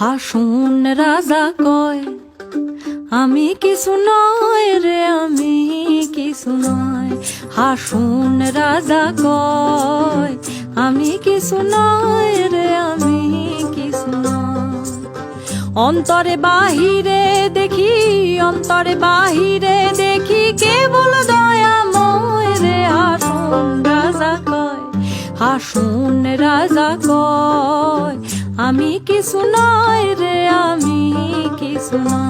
হাসুন রাজা কয়, আমি কিছু নয় রে, আমি কিছু নয়। হাসুন রাজা কয়, আমি কিছু নয় রে, আমি নয়। অন্তরে বাহিরে দেখি, অন্তরে বাহিরে দেখি কেবল দয়াময় রে, হাসুন রাজা কয়, হাসুন রাজা কয় আমি কিছু নয় রে আমি কিছু নয়।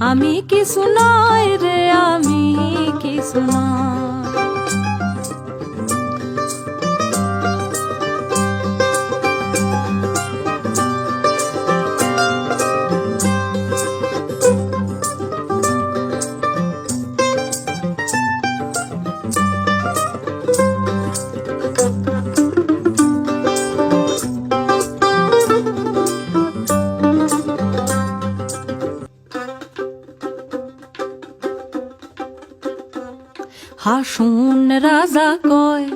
আমি কিছু নয় রে আমি কিছু নয়। হাসুন রাজা কয়,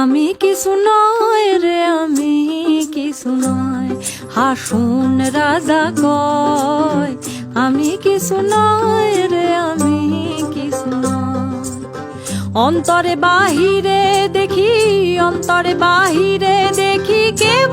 আমি কিছু নয় রে, আমি কিছু নয়। হাসুন রাজা কয়, আমি কিছু নয় রে, আমি কিছু নয়। অন্তরে বাহিরে দেখি, অন্তরে বাহিরে দেখি কেবল